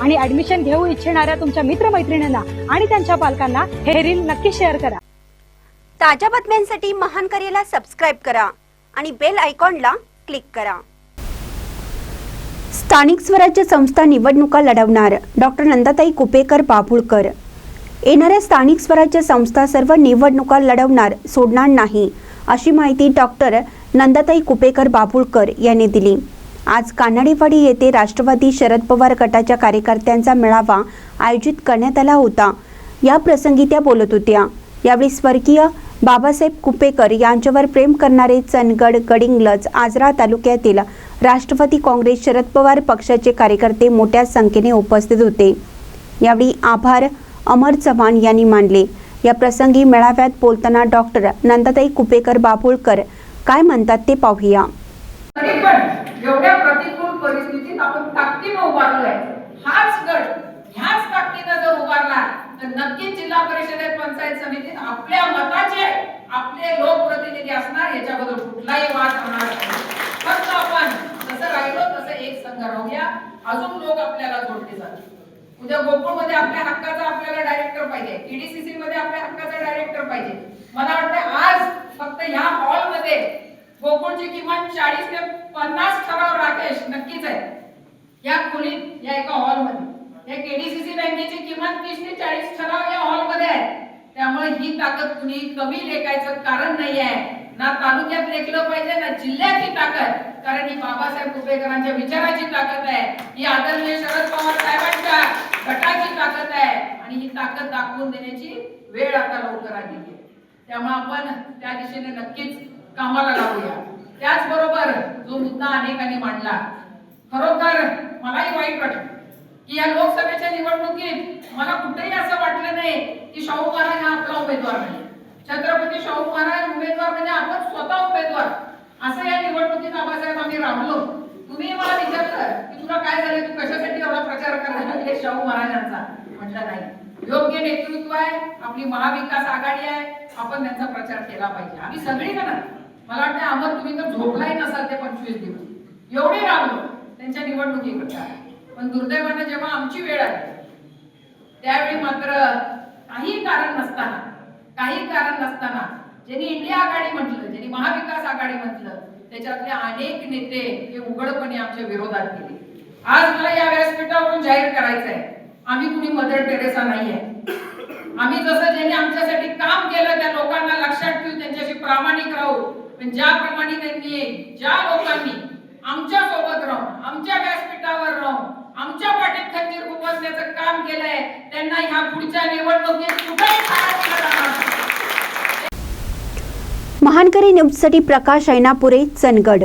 आणि ऍडमिशन घेऊ इच्छिणाऱ्या तुमच्या मित्रमैत्रिणींना आणि त्यांच्या पालकांना हे रील नक्की शेअर करा. ताज्या बातम्यांसाठी महान करेला सबस्क्राईब करा आणि बेल आयकॉनला क्लिक करा. स्थानिक स्वराज्य संस्था निवडणुका लढवणार डॉक्टर नंदाताई कुपेकर बाभुळकर. येणाऱ्या स्थानिक स्वराज्य संस्था सर्व निवडणुका लढवणार सोडणार नाही अशी माहिती डॉक्टर नंदाताई कुपेकर बाभुळकर यांनी दिली. आज कानडीवाडी येथे राष्ट्रवादी शरद पवार गटाच्या कार्यकर्त्यांचा मेळावा आयोजित करण्यात आला होता. या प्रसंगी त्या बोलत होत्या. यावेळी स्वर्गीय बाबासाहेब कुपेकर यांच्यावर प्रेम करणारे चनगड गडिंगलज आजरा तालुक्यातील राष्ट्रवादी काँग्रेस शरद पवार पक्षाचे कार्यकर्ते मोठ्या संख्येने उपस्थित होते. यावेळी आभार अमर चव्हाण यांनी मानले. या प्रसंगी मेळाव्यात बोलताना डॉक्टर नंदाताई कुपेकर बाभुळकर काय म्हणतात ते पाहूया. एवढ्या प्रतिकूल परिस्थितीत आपण ताकदीनं उभारलोय हाच गट ह्याच ताकदीनं जर उभारला तर नक्कीच जिल्हा परिषदेत पंचायत समितीत आपल्या मताचे आपले लोकप्रतिनिधी असणार याच्याबद्दल कुठलाही वाद होणार फक्त आपण जसं राहिलो तसं एक संघ राहूया अजून लोक आपल्याला जोडले जातील उद्या गोकुळमध्ये आपल्या हक्काचा आपल्याला डायरेक्टर पाहिजे. ईडीसीसी मध्ये आपल्या हक्काचा डायरेक्टर पाहिजे. मला वाटतं आज फक्त ह्या हॉलमध्ये गोकुळची किमान चाळीस ते पन्नास ठराव राकेश नक्कीच आहे या खोलीत या एका हॉलमध्ये. या केडीसीसी बँकेची किमान तीस ते चाळीस ठराव या हॉलमध्ये आहेत. त्यामुळे ही ताकद कुणी कमी लेखायचं कारण नाही आहे ना तालुक्यात लेखलं पाहिजे ना जिल्ह्याची ताकद. कारण ही बाबासाहेब कुपेकरांच्या विचाराची ताकद आहे. ही आदरणीय शरद पवार साहेबांच्या गटाची ताकद आहे. आणि ही ताकद दाखवून देण्याची वेळ आता लवकर आलेली आहे. त्यामुळे आपण त्या दिशेने नक्कीच कामाला लागूया. त्याचबरोबर जो मुद्दा अनेकांनी मांडला खरोखर मलाही वाईट वाटलं की या लोकसभेच्या निवडणुकीत मला कुठेही असं वाटलं नाही की शाहू महाराज हा आपला उमेदवार नाही. छत्रपती शाहू महाराज उमेदवार म्हणजे आपण स्वतः उमेदवार. असं या निवडणुकीत आबासाहेब आम्ही राबलो. तुम्ही मला विचारलं की तुला काय झालं? तू कशासाठी एवढा प्रचार करायला लागले शाहू महाराजांचा म्हटलं नाही. योग्य नेतृत्व आहे आपली महाविकास आघाडी आहे आपण त्यांचा प्रचार केला पाहिजे. आम्ही सगळी जण मला वाटतं अहमद तुम्ही तर झोपलाही नसाल ते पंचवीस दिवस. एवढे राबलो त्यांच्या निवडणुकीकडे. पण दुर्दैवानं जेव्हा आमची वेळ आली त्यावेळी मात्र काही कारण नसताना काही कारण नसताना ज्यांनी इंडिया आघाडी म्हटलं ज्यांनी महाविकास आघाडी म्हटलं त्याच्यातले अनेक नेते हे उघडपणे आमच्या विरोधात गेले. आज मला या व्यासपीठावरून जाहीर करायचं आहे आम्ही कुणी मदर टेरेसा नाही आहे आम्ही जसं ज्यांनी आमच्यासाठी काम केलं त्या लोकांना लक्षात ठेवून त्यांच्याशी प्रामाणिक राहू पण ज्याप्रमाणे त्यांनी ज्या लोकांनी आमच्यासोबत राहून आमच्या व्यासपीठावर राहून आमच्या पाठीत खंजीर उपसण्याचं काम केलंय त्यांना ह्या पुढच्या निवडणुकीत कुठेही महानकरी न्यूजसाठी प्रकाश ऐनापुरे चनगड